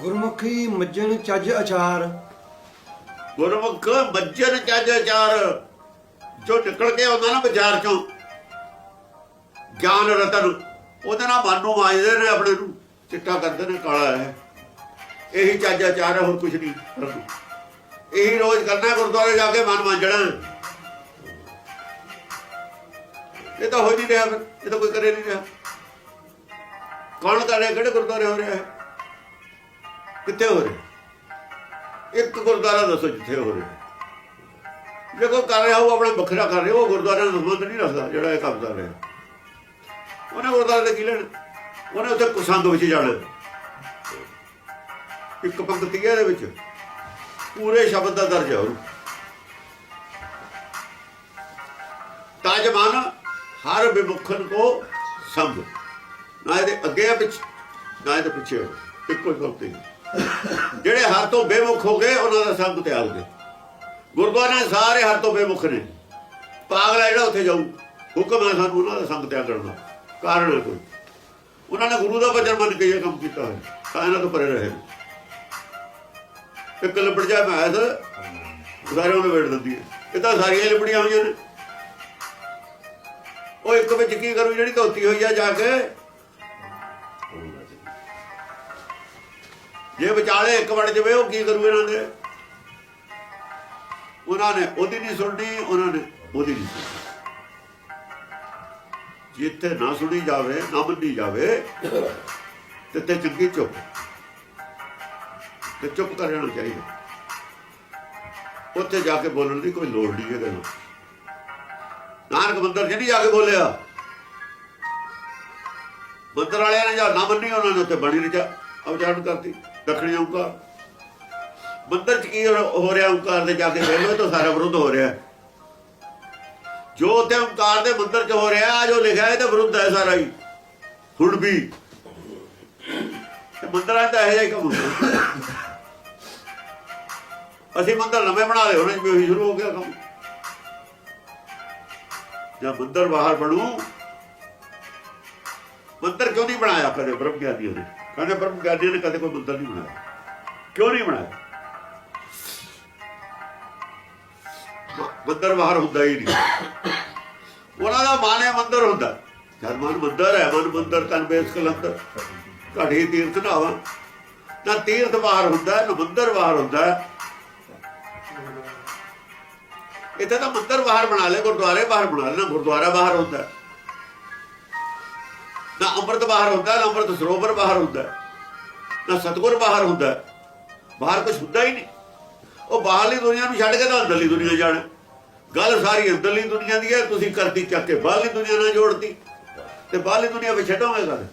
ਗੁਰਮੁਖੀ ਮੱਜਣ ਚੱਜ ਅਚਾਰ। ਗੁਰਮੁਖ ਮੱਜਨ ਚੱਜ ਚਾਰ ਜੋ ਨਿਕਲ ਕੇ ਆਉਂਦਾ ਨਾ ਬਾਜ਼ਾਰ ਚੋਂ, ਗਿਆਨ ਰਤਨ, ਉਹਦੇ ਨਾਲ ਮਨ ਨੂੰ ਮਾਜਦੇ ਨੇ ਆਪਣੇ ਨੂੰ, ਚਿੱਟਾ ਕਰਦੇ ਨੇ, ਕਾਲਾ ਹੈ। ਇਹੀ ਚੱਜ ਚਾਰ ਹੈ, ਹੋਰ ਕੁਝ ਨਹੀਂ ਇਹੀ ਰੋਜ਼ ਕਰਨਾ ਗੁਰਦੁਆਰੇ ਜਾ ਕੇ ਮਨ ਮਾਂਜਣਾ ਇਹ ਤਾਂ ਹੋ ਨਹੀਂ ਰਿਹਾ ਫਿਰ, ਇਹ ਤਾਂ ਕੋਈ ਕਰੇ ਨਹੀਂ ਰਿਹਾ। ਕੌਣ ਕਰ ਰਿਹਾ ਕਿਹੜੇ ਗੁਰਦੁਆਰੇ ਹੋ ਰਿਹਾ ਹੈ? ਕਿੱਥੇ ਹੋ ਰਿਹਾ? ਇੱਕ ਗੁਰਦੁਆਰਾ ਦੱਸੋ ਜਿੱਥੇ ਹੋ ਰਿਹਾ। ਜੇ ਕੋਈ ਕਰ ਰਿਹਾ ਉਹ ਆਪਣੇ ਵੱਖਰਾ ਕਰ ਰਿਹਾ ਉਹ ਗੁਰਦੁਆਰੇ ਨੂੰ ਸੰਬੰਧ ਨਹੀਂ ਰੱਖਦਾ ਜਿਹੜਾ ਇਹ ਕੰਮ ਕਰ ਰਿਹਾ। ਉਹਨੇ ਗੁਰਦੁਆਰੇ ਦੇ ਕੀ ਲੈਣ? ਉਹਨੇ ਉੱਥੇ ਕੁਸੰਗ ਵਿੱਚ ਜਾਣਾ। ਇੱਕ ਪੰਕਤੀ ਹੈ ਇਹਦੇ ਵਿੱਚ। ਪੂਰੇ ਸ਼ਬਦ ਦਾ ਦਰਜ ਹੈ ਤਾਜਮਾਨ ਹਰ ਵਿਮੁਖਨ ਕੋ ਸੰਭ। ਨਾ ਇਹਦੇ ਅੱਗੇ ਆ ਪਿੱਛੇ, ਨਾ ਇਹਦੇ ਪਿੱਛੇ ਆ। ਇੱਕੋ ਹੀ ਪੰਕਤੀ ਜਿਹੜੇ ਹਰ ਤੋਂ ਬੇਮੁਖ ਹੋ ਗਏ, ਉਹਨਾਂ ਦਾ ਸੰਗ ਤਿਆਗ ਦੇ ਗੁਰਦੁਆਰੇ ਸਾਰੇ ਹਰ ਤੋਂ ਬੇਮੁਖ ਨੇ। ਪਾਗਲ ਜਿਹੜਾ ਉੱਥੇ ਜਾਊ, ਹੁਕਮ ਹੈ ਸਾਨੂੰ ਉਹਨਾਂ ਦਾ ਸੰਗ ਤਿਆਗ ਦਾ, ਕਾਰਨ ਹੈ ਕੋਈ। ਉਹਨਾਂ ਨੇ ਗੁਰੂ ਦਾ ਵਚਨ ਮੰਨ ਕੇ ਇਹ ਕੰਮ ਕੀਤਾ ਹੈ, ਤਾਂ ਇਹਨਾਂ ਤੋਂ ਪਰੇ ਰਹੇ। ਇੱਕ ਲਿਬੜ ਜਾ ਮੈਸ ਸਾਰੇ ਉਹਨੇ ਵੇੜ ਦਿੰਦੀ ਹੈ। ਇਹ ਤਾਂ ਸਾਰੀਆਂ ਲਿਬੜੀਆਂ ਹੋਈਆਂ ਨੇ। ਉਹ ਇੱਕ ਵਿੱਚ ਕੀ ਕਰੂ, ਜਿਹੜੀ ਧੋਤੀ ਹੋਈ ਆ ਜਾ ਕੇ ਜੇ ਵਿਚਾਲੇ ਇੱਕ ਵੜ ਜਵੇ, ਉਹ ਕੀ ਕਰੂ ਇਹਨਾਂ ਦੇ? ਉਹਨਾਂ ਨੇ ਉਹਦੀ ਨਹੀਂ ਸੁਣਨੀ, ਉਹਨਾਂ ਨੇ ਉਹਦੀ ਨਹੀਂ ਸੁਣਨੀ। ਜਿੱਥੇ ਨਾ ਸੁਣੀ ਜਾਵੇ, ਨਾ ਮੰਨੀ ਜਾਵੇ ਤੇ ਤੇ ਚੰਗੀ ਚੁੱਪ। ਤੇ ਚੁੱਪ ਕਰ ਰਹਿਣਾ ਚਾਹੀਦਾ। ਉੱਥੇ ਜਾ ਕੇ ਬੋਲਣ ਦੀ ਕੋਈ ਲੋੜ ਨਹੀਂ ਹੈ ਗੱਲ ਨਾਨਕ ਮੰਦਰ ਜਿਹੜੀ ਜਾ ਕੇ ਬੋਲਿਆ। ਮੰਦਰ ਵਾਲਿਆਂ ਨੇ ਜਾਂ ਨਾ ਮੰਨੀ, ਉਹਨਾਂ ਨੇ ਉੱਥੇ ਬਣੀ ਰਚਾ ਉਚਾਰਨ ਕਰਤੀ। ਦੱਖਣੀ ਓਂਕਾਰ। ਮੰਦਰ ਚ ਕੀ ਹੋ ਰਿਹਾ ਓਂਕਾਰ ਦੇ ਜਾ ਕੇ? ਦੇਖ ਤਾਂ ਸਾਰਾ ਵਿਰੁੱਧ ਹੋ ਰਿਹਾ। ਜੋ ਤੇ ਓਂਕਾਰ ਦੇ ਮੰਦਰ ਚ ਹੋ ਰਿਹਾ ਜੋ ਲਿਖਿਆ ਹੈ ਤੇ ਵਿਰੁੱਧ ਹੈ ਸਾਰਾ ਹੀ। ਹੁਣ ਵੀ। ਮੰਦਰਾਂ ਦਾ ਇਹ ਜਿਹਾ ਕੰਮ ਅਸੀਂ ਮੰਦਰ ਨਵੇਂ ਬਣਾ ਲਏ ਉਹਨਾਂ ਚ ਵੀ ਉਹੀ ਸ਼ੁਰੂ ਹੋ ਗਿਆ ਕੰਮ। ਜਦ ਮੰਦਰ ਬਾਹਰ ਬਣੂ। ਮੰਦਰ ਕਿਉਂ ਨਹੀਂ ਬਣਾਇਆ ਕਦੇ ਬ੍ਰਹਮ ਗਿਆਨੀ ਉਹਨੇ ਕਹਿੰਦੇ ਬ੍ਰਹਮ ਗਿਆਨੀਆਂ ਨੇ ਕਦੇ ਕੋਈ ਮੰਦਰ ਨਹੀਂ ਬਣਾਇਆ। ਕਿਉਂ ਨਹੀਂ ਬਣਾਇਆ? ਮੰਦਰ ਬਾਹਰ ਹੁੰਦਾ ਹੀ ਨਹੀਂ। ਉਹਨਾਂ ਦਾ ਮਨ ਹੈ ਮੰਦਰ ਹੁੰਦਾ। ਜਦ ਮਨ ਮੰਦਰ ਹੈ, ਮਨ ਮੰਦਰ, ਤਨ ਬੇਸ ਕਲੰਦਰ ਘੜੀ ਤੀਰਥ ਨਾਵਾ ਨਾ ਤੀਰਥ ਬਾਹਰ ਹੁੰਦਾ ਨਾ ਮੰਦਰ ਬਾਹਰ ਹੁੰਦਾ। ਇੱਥੇ ਤਾਂ ਮੰਦਰ ਬਾਹਰ ਬਣਾ ਲੈ ਗੁਰਦੁਆਰੇ ਬਾਹਰ ਬਣਾ ਲੈ ਨਾ ਗੁਰਦੁਆਰਾ ਬਾਹਰ ਹੁੰਦਾ। ਨਾ ਅੰਮ੍ਰਿਤ ਬਾਹਰ ਹੁੰਦਾ, ਨਾ ਅੰਮ੍ਰਿਤ ਸਰੋਵਰ ਬਾਹਰ ਹੁੰਦਾ, ਨਾ ਸਤਗੁਰ ਬਾਹਰ ਹੁੰਦਾ। ਬਾਹਰ ਕੁਝ ਹੁੰਦਾ ਹੀ ਨਹੀਂ। ਉਹ ਬਾਹਰਲੀ ਦੁਨੀਆ ਨੂੰ ਛੱਡ ਕੇ ਤਾਂ ਅੰਦਰਲੀ ਦੁਨੀਆ ਜਾਣਾ। ਗੱਲ ਸਾਰੀ ਅੰਦਰਲੀ ਦੁਨੀਆ ਦੀ ਹੈ, ਤੁਸੀਂ ਕਰਤੀ ਚੱਕ ਕੇ ਬਾਹਰਲੀ ਦੁਨੀਆ ਨਾਲ ਜੋੜਤੀ। ਤੇ ਬਾਹਰਲੀ ਦੁਨੀਆ ਵਿੱਚ ਛੱਡੋਗੇ ਗੱਲ?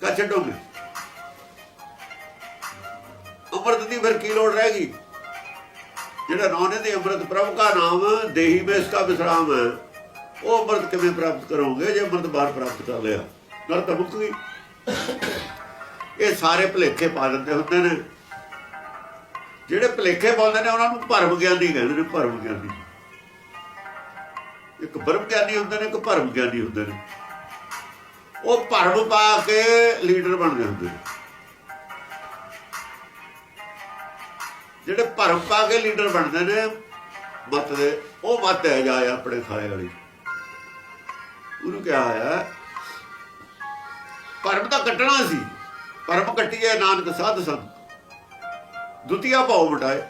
ਕਾ ਛੱਡੋਗੇ? ਅੰਮ੍ਰਿਤ ਦੀ ਫਿਰ ਕੀ ਲੋੜ ਰਹਿ ਗਈ? ਜਿਹੜਾ ਨਾਮ ਦੇ ਅੰਮ੍ਰਿਤ ਪ੍ਰਭ ਕਾ ਨਾਮ, ਦੇਹੀ ਮੇਂ ਇਸਕਾ ਵਿਸਰਾਮ। ਹੈ ਉਹ ਅੰਮ੍ਰਿਤ ਕਿਵੇਂ ਪ੍ਰਾਪਤ ਕਰੋਗੇ? ਜੇ ਅੰਮ੍ਰਿਤ ਬਾਹਰ ਪ੍ਰਾਪਤ ਕਰ ਲਿਆ, ਨਾਲ ਤਾਂ ਮੁੱਕ ਗਈ। ਇਹ ਸਾਰੇ ਭਲੇਖੇ ਪਾ ਦਿੰਦੇ ਹੁੰਦੇ ਨੇ। ਜਿਹੜੇ ਭਲੇਖੇ ਪਾਉਂਦੇ ਨੇ, ਉਹਨਾਂ ਨੂੰ ਭਰਮ ਗਿਆਨੀ ਕਹਿੰਦੇ ਨੇ, ਭਰਮ ਗਿਆਨੀ। ਇੱਕ ਬ੍ਰਹਮ ਗਿਆਨੀ ਹੁੰਦੇ ਨੇ, ਇੱਕ ਭਰਮ ਗਿਆਨੀ ਹੁੰਦੇ ਨੇ। ਉਹ ਭਰਮ ਪਾ ਕੇ ਲੀਡਰ ਬਣਦੇ ਹੁੰਦੇ ਨੇ। ਜਿਹੜੇ ਭਰਮ ਪਾ ਕੇ ਲੀਡਰ ਬਣਦੇ ਨੇ, ਮਤ ਦੇ, ਉਹ ਮਤ ਹੈ ਜਾਏ ਆਪਣੇ ਖਾਏ ਵਾਲੀ। ਉਹਨੂੰ ਕਿਹਾ ਹੋਇਆ ਪਰਮ ਤਾਂ ਕੱਟਣਾ ਸੀ, ਭਰਮ ਕੱਟੀਏ ਨਾਨਕ ਸਾਧ ਸੰਤ ਦੁਤੀਆ ਭਾਉ ਮਟਾਏ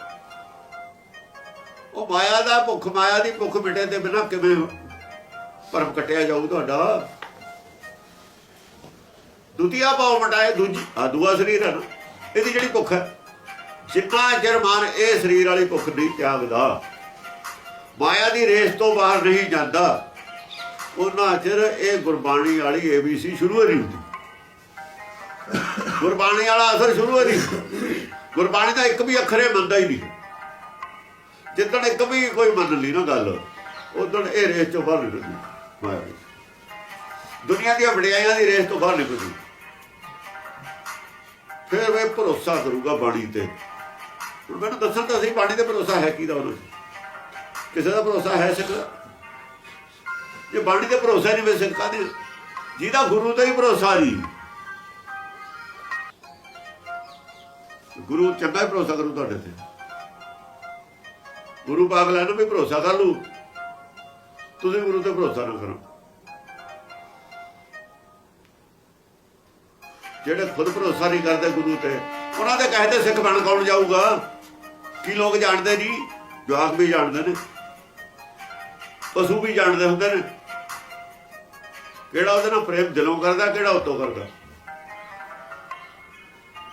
ਉਹ ਮਾਇਆ ਦਾ ਭੁੱਖ, ਮਾਇਆ ਦੀ ਭੁੱਖ ਮਿਟੇ ਤੇ ਬਿਨਾ ਕਿਵੇਂ ਭਰਮ ਕੱਟਿਆ ਜਾਊ ਤੁਹਾਡਾ? ਦੁਤੀਆ ਭਾਉ ਮਟਾਏ ਦੂਜੀ ਆ ਦੂਆ ਸਰੀਰ ਹੈ ਨਾ, ਇਹਦੀ ਜਿਹੜੀ ਭੁੱਖ ਹੈ, ਜਿੰਨਾ ਚਿਰ ਇਹ ਸਰੀਰ ਵਾਲੀ ਭੁੱਖ ਨਹੀਂ ਤਿਆਗਦਾ, ਮਾਇਆ ਦੀ ਰੇਸ ਤੋਂ ਬਾਹਰ ਨਹੀਂ ਜਾਂਦਾ। ਉਹਨਾਂ ਚਿਰ ਇਹ ਗੁਰਬਾਣੀ ਵਾਲੀ ਏਬੀਸੀ ਸ਼ੁਰੂ ਹੀ ਨਹੀਂ ਹੁੰਦੀ ਗੁਰਬਾਣੀ ਵਾਲਾ ਅਸਰ ਸ਼ੁਰੂ ਹੀ ਨਹੀਂ ਗੁਰਬਾਣੀ ਦਾ ਇੱਕ ਵੀ ਅੱਖਰੇ ਮੰਨਦਾ ਹੀ ਨਹੀਂ। ਜਿੱਦਣ ਇੱਕ ਵੀ ਕੋਈ ਮੰਨ ਲਈ ਨਾ ਗੱਲ, ਉਦੋਂ ਇਹ ਰੇਸ ਤੋਂ ਬਾਹਰ ਨਿਕਲਦੀ ਮਾਇਆ ਦੀ। ਦੁਨੀਆ ਦੀਆਂ ਵਡਿਆਈਆਂ ਦੀ ਰੇਸ ਤੋਂ ਬਾਹਰ ਨਿਕਲਦੀ ਫਿਰ ਵੇ ਭਰੋਸਾ ਕਰੂਗਾ ਬਾਣੀ ਤੇ। ਹੁਣ ਮੈਨੂੰ ਦੱਸਣ ਤਾਂ ਸਹੀ, ਬਾਣੀ ਤੇ ਭਰੋਸਾ ਹੈ ਕੀ ਦਾ ਉਹਨਾਂ ਕਿਸੇ ਦਾ ਭਰੋਸਾ ਹੈ ਸਿੱਖ ਜੇ ਬਾਣੀ ਤੇ ਭਰੋਸਾ ਨਹੀਂ ਵੇ ਸਿੱਖ ਦੀ ਜਿਹਦਾ ਗੁਰੂ ਤੇ ਹੀ ਭਰੋਸਾ ਜੀ। ਗੁਰੂ ਚੰਗਾ ਹੀ ਭਰੋਸਾ ਕਰੂ ਤੁਹਾਡੇ ਤੇ। ਗੁਰੂ ਪਾਗਲਾਂ ਨੂੰ ਵੀ ਭਰੋਸਾ ਕਰ ਲੂ ਤੁਸੀਂ ਗੁਰੂ ਤੇ ਭਰੋਸਾ ਨਾ ਕਰੋ। ਜਿਹੜੇ ਖੁਦ ਭਰੋਸਾ ਨਹੀਂ ਕਰਦੇ ਗੁਰੂ ਤੇ, ਉਹਨਾਂ ਦੇ ਕਹੇ ਤੇ ਸਿੱਖ ਬਣ ਕੌਣ ਜਾਊਗਾ? ਕੀ ਲੋਕ ਜਾਣਦੇ ਜੀ? ਜਵਾਕ ਵੀ ਜਾਣਦੇ ਨੇ। ਪਸ਼ੂ ਵੀ ਜਾਣਦੇ ਹੁੰਦੇ ਨੇ। ਕਿਹੜਾ ਉਹਦੇ ਨਾਲ ਪ੍ਰੇਮ ਦਿਲੋਂ ਕਰਦਾ, ਕਿਹੜਾ ਉਤੋਂ ਕਰਦਾ?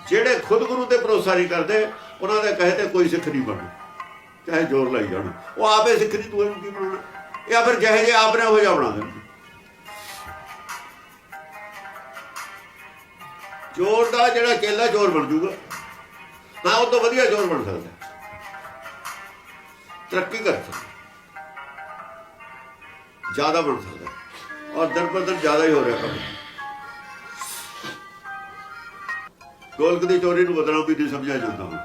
ਜਿਹੜੇ ਖੁਦ ਗੁਰੂ ਤੇ ਭਰੋਸਾ ਨਹੀਂ ਕਰਦੇ, ਉਹਨਾਂ ਦੇ ਕਹੇ ਤੇ ਕੋਈ ਸਿੱਖ ਨਹੀਂ ਬਣਦਾ। ਚਾਹੇ ਜ਼ੋਰ ਲਾਈ ਜਾਣ। ਉਹ ਆਪੇ ਸਿੱਖ ਨਹੀਂ ਤੂੰ ਇਹਨੂੰ ਕੀ ਬਣਾਉਣਾ? ਜਾਂ ਫਿਰ ਜਿਹੇ ਜੇ ਆਪ ਨੇ ਹੋ ਜਾ ਬਣਾ ਦੇਣ। ਚੋਰ ਦਾ ਜਿਹੜਾ ਚੇਲਾ ਜ਼ੋਰ ਬਣ ਜੂਗਾ ਨਾ ਉਹ ਤੋਂ ਵਧੀਆ ਜ਼ੋਰ ਬਣ ਸਕਦਾ। ਤਰੱਕੀ ਕਰ ਸਕਦਾ। ਜ਼ਿਆਦਾ ਬਣ ਸਕਦਾ। ਔਰ ਦਰ ਪਰ ਜ਼ਿਆਦਾ ਹੀ ਹੋ ਰਿਹਾ ਕੰਮ। ਗੋਲਕ ਦੀ ਚੋਰੀ ਨੂੰ ਬਦਨਾਮ ਵੀ ਨਹੀਂ ਸਮਝਿਆ ਜਾਂਦਾ ਹੁਣ।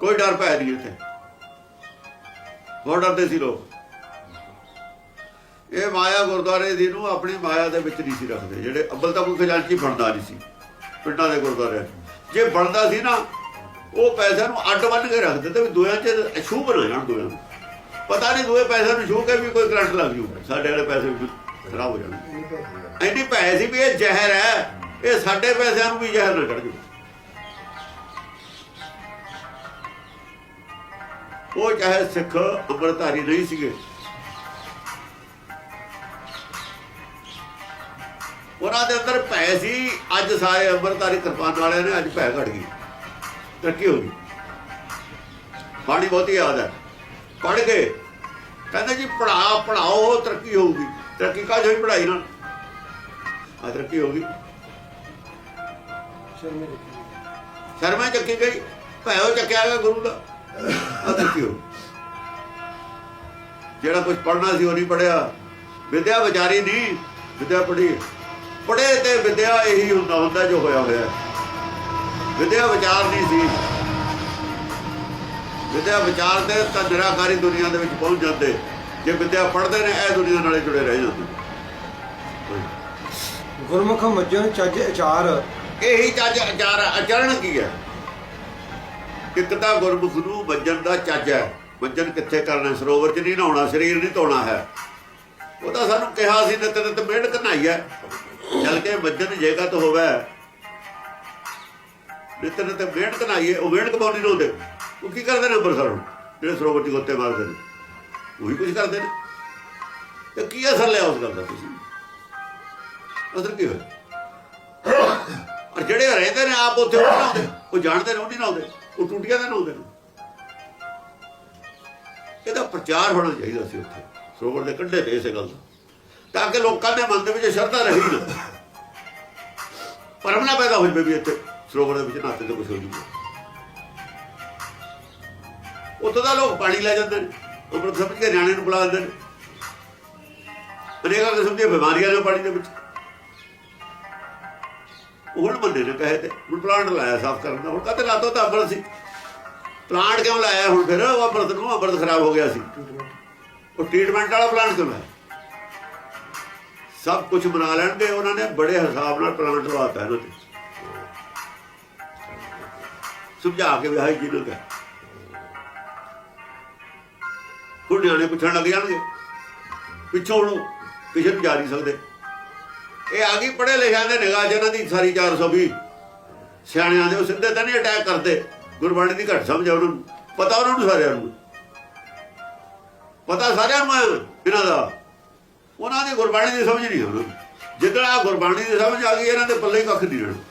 ਕੋਈ ਡਰ ਪੈ ਨਹੀਂ ਇੱਥੇ। ਬਹੁਤ ਡਰਦੇ ਸੀ ਲੋਕ। ਇਹ ਮਾਇਆ ਗੁਰਦੁਆਰੇ ਦੀ ਨੂੰ ਆਪਣੀ ਮਾਇਆ ਦੇ ਵਿੱਚ ਨਹੀਂ ਸੀ ਰੱਖਦੇ। ਜਿਹੜੇ ਅੱਬਲ ਤਾਂ ਕੋਈ ਖਜ਼ਾਨਚੀ ਬਣਦਾ ਨਹੀਂ ਸੀ, ਪਿੰਡਾਂ ਦੇ ਗੁਰਦੁਆਰਿਆਂ 'ਚ। ਜੇ ਬਣਦਾ ਸੀ ਨਾ, ਉਹ ਪੈਸਿਆਂ ਨੂੰ ਅੱਡ ਬੰਨ ਕੇ ਰੱਖਦੇ ਤੇ ਵੀ ਦੋਆਂ 'ਚ ਛੂ ਬਣਾ ਜਾਣ ਦੋਆਂ ਨੂੰ। ਪਤਾ ਨਹੀਂ ਦੋਏ ਪੈਸਿਆਂ ਨੂੰ ਛੂ ਕੇ ਵੀ ਕੋਈ ਕਰੰਟ ਲੱਗ ਜੂ। ਸਾਡੇ ਵਾਲੇ ਪੈਸੇ ਵੀ ਖਰਾਬ ਹੋ ਜਾਣਗੇ ਐਨੀ ਪੈ ਸੀ ਵੀ ਇਹ ਜ਼ਹਿਰ ਹੈ, ਇਹ ਸਾਡੇ ਪੈਸਿਆਂ ਨੂੰ ਵੀ ਜ਼ਹਿਰ ਨਾ ਕੱਢ ਜੂ। ਉਹ ਚਾਹੇ ਸਿੱਖ ਅੰਮ੍ਰਿਤਧਾਰੀ ਨਹੀਂ ਸੀਗੇ। ਉਹਨਾਂ ਦੇ ਅੰਦਰ ਭੈ ਸੀ, ਅੱਜ ਸਾਰੇ ਅੰਮ੍ਰਿਤਧਾਰੀ ਕਿਰਪਾਨ ਵਾਲਿਆਂ ਨੇ ਅੱਜ ਭੈ ਘਟ ਗਈ। ਤਰੱਕੀ ਹੋ ਗਈ। ਬਾਣੀ ਬਹੁਤੀ ਯਾਦ ਹੈ। ਪੜ ਗਏ ਕਹਿੰਦੇ ਜੀ ਪੜਾ ਪੜਾਓ ਤਰੱਕੀ ਹੋਊਗੀ। ਤਰੱਕੀ ਕਾਜ ਹੋਈ ਪੜਾਈ ਨਾਲ? ਆ ਤਰੱਕੀ ਹੋ ਗਈ। ਸ਼ਰਮਾ ਚੱਕੀ ਗਈ। ਭੈਓ ਚੱਕਿਆ ਗਿਆ ਗੁਰੂ ਦਾ। ਆ ਤਰੱਕੀ ਹੋ। ਜਿਹੜਾ ਕੁਝ ਪੜਨਾ ਸੀ ਉਹ ਨਹੀਂ ਪੜਿਆ ਵਿਦਿਆ ਵਿਚਾਰੀ ਨਹੀਂ ਵਿਦਿਆ ਪੜੀ ਪੜੇ ਤੇ ਵਿਦਿਆ ਇਹੀ ਹੁੰਦਾ ਹੁੰਦਾ ਜੋ ਹੋਇਆ ਹੋਇਆ। ਵਿਦਿਆ ਵਿਚਾਰ ਨਹੀਂ ਸੀ। ਵਿਦਿਆ ਵਿਚਾਰ ਦੇ ਤਾਂ ਨਿਰਾਕਾਰੀ ਦੁਨੀਆ ਦੇ ਵਿੱਚ ਪਹੁੰਚ ਜਾਂਦੇ। ਜੇ ਵਿਦਿਆ ਪੜ੍ਹਦੇ ਨੇ ਇਹ ਦੁਨੀਆ ਨਾਲੇ ਜੁੜੇ ਰਹਿ ਜਾਂਦੇ। ਗੁਰਮੁਖ ਮੱਜਣ ਚੱਜ ਅਚਾਰ। ਇਹੀ ਚੱਜ ਅਚਾਰ ਅਚਰਣ ਕੀ ਹੈ ਇੱਕ ਤਾਂ ਗੁਰਮੁਖ ਨੂੰ ਵੱਜਣ ਦਾ ਚੱਜ ਹੈ। ਵੱਜਣ ਕਿੱਥੇ ਕਰਨਾ? ਸਰੋਵਰ 'ਚ ਨਹੀਂ ਨਹਾਉਣਾ ਸਰੀਰ ਨਹੀਂ ਧੋਣਾ ਹੈ। ਉਹ ਤਾਂ ਸਾਨੂੰ ਕਿਹਾ ਸੀ ਨਿਤ ਨਿਤ ਮਿਹਨਤ ਕਨਾਈ ਹੈ ਚੱਲ ਕੇ ਵੱਜਣ ਜੇਗਾ ਤਾਂ ਹੋਵੇ ਨਿਤ ਨਿਤ ਮਿਹਨਤ ਕਨਾਈਏ ਉਹ ਮਿਹਨਤ ਕਮਾਉਣੀ ਨਾ ਹੁੰਦੇ। ਉਹ ਕੀ ਕਰਦੇ ਨੇ ਅੰਮ੍ਰਿਤਸਰ ਨੂੰ? ਜਿਹੜੇ ਸਰੋਵਰ 'ਚ ਗੋਤੇ ਮਾਰਦੇ ਨੇ। ਉਹੀ ਕੁਝ ਕਰਦੇ ਨੇ। ਤੇ ਕੀ ਅਸਰ ਲਿਆ ਉਸ ਗੱਲ ਦਾ ਤੁਸੀਂ? ਅਸਰ ਕੀ ਹੋਇਆ? ਔਰ ਜਿਹੜੇ ਰਹਿੰਦੇ ਨੇ ਆਪ ਉੱਥੇ ਉਹ ਨਹੀਂ ਆਉਂਦੇ ਉਹ ਜਾਣਦੇ ਨੇ, ਉਹ ਨਹੀਂ ਆਉਂਦੇ ਉਹ ਟੁੱਟੀਆਂ ਦੇ ਨਾ ਆਉਂਦੇ ਨੇ? ਇਹਦਾ ਪ੍ਰਚਾਰ ਹੋਣਾ ਚਾਹੀਦਾ ਸੀ ਉੱਥੇ। ਸਰੋਵਰ ਦੇ ਕੰਢੇ ਤੇ ਇਸੇ ਗੱਲ ਦਾ। ਤਾਂ ਕਿ ਲੋਕਾਂ ਦੇ ਮਨ ਦੇ ਵਿੱਚ ਸ਼ਰਧਾ ਰਹੀ ਨਾ। ਪਰਮਨਾ ਪੈਦਾ ਹੋ ਜਵੇ ਵੀ ਇੱਥੇ। ਸਰੋਵਰ ਦੇ ਵਿੱਚ ਨਾਤੇ ਤੇ ਕੁਝ ਹੋ ਜੂਗਾ। ਉੱਥੋਂ ਦਾ ਲੋਕ ਪਾਣੀ ਲੈ ਜਾਂਦੇ ਨੇ ਅੰਮ੍ਰਿਤ ਸਮਝ ਕੇ ਨਿਆਣੇ ਨੂੰ ਬੁਲਾ ਦਿੰਦੇ ਨੇ। ਅਨੇਕਾਂ ਕਿਸਮ ਦੀਆਂ ਬਿਮਾਰੀਆਂ ਨੇ ਪਾਣੀ ਦੇ ਵਿੱਚ। ਉਹ ਹੁਣ ਬੰਦੇ ਨੇ ਕਹੇ ਤੇ, ਹੁਣ ਪਲਾਂਟ ਲਾਇਆ ਸਾਫ਼ ਕਰਨ ਦਾ, ਹੁਣ ਕਹਤੇ ਲਾਤੋ ਤਾਂ ਅੰਮ੍ਰਿਤ ਸੀ। ਪਲਾਂਟ ਕਿਉਂ ਲਾਇਆ ਹੁਣ ਫਿਰ? ਉਹ ਅੰਮ੍ਰਿਤ ਨੂੰ ਅੰਮ੍ਰਿਤ ਖਰਾਬ ਹੋ ਗਿਆ ਸੀ। ਉਹ ਟ੍ਰੀਟਮੈਂਟ ਵਾਲਾ ਪਲਾਂਟ ਕਿਉਂ ਲਾਇਆ? ਸਭ ਕੁਝ ਬਣਾ ਲੈਣਗੇ ਉਹਨਾਂ ਨੇ ਬੜੇ ਹਿਸਾਬ ਨਾਲ ਪਲਾਂਟ ਲਵਾਤਾ ਇਹਨਾਂ ਤੇ। ਸਮਝਾ ਕੇ ਵਿਆਹ ਹਾਈ ਜੀ ਨੂੰ ਕਹਿ। ਨਿਆਣੇ ਪੁੱਛਣ ਲੱਗ ਜਾਣਗੇ। ਪਿੱਛੋਂ ਹੁਣ ਕਿਸੇ ਨੂੰ ਜਾ ਨਹੀਂ ਸਕਦੇ। ਇਹ ਆ ਗਈ ਪੜੇ ਲਿਖਿਆ ਦੇ ਨਿਗਾਹ 'ਚ ਦੀ ਸਾਰੀ 420 ਸਿਆਣਿਆਂ ਦੇ ਉਹ ਸਿੱਧੇ ਤਾਂ ਨਹੀਂ ਅਟੈਕ ਕਰਦੇ। ਗੁਰਬਾਣੀ ਦੀ ਘੱਟ ਸਮਝ ਆ ਉਹਨਾਂ ਨੂੰ। ਪਤਾ ਉਹਨਾਂ ਨੂੰ ਸਾਰਿਆਂ ਨੂੰ। ਪਤਾ ਸਾਰਿਆਂ ਨੂੰ ਇਹਨਾਂ ਦਾ। ਉਹਨਾਂ ਦੀ ਗੁਰਬਾਣੀ ਦੀ ਸਮਝ ਨਹੀਂ ਉਹਨਾਂ ਨੂੰ। ਜਿੱਦਣ ਆ ਗੁਰਬਾਣੀ ਦੀ ਸਮਝ ਆ ਗਈ, ਇਹਨਾਂ ਦੇ ਪੱਲੇ ਹੀ ਕੱਖ ਨਹੀਂ ਰਹਿਣਾ।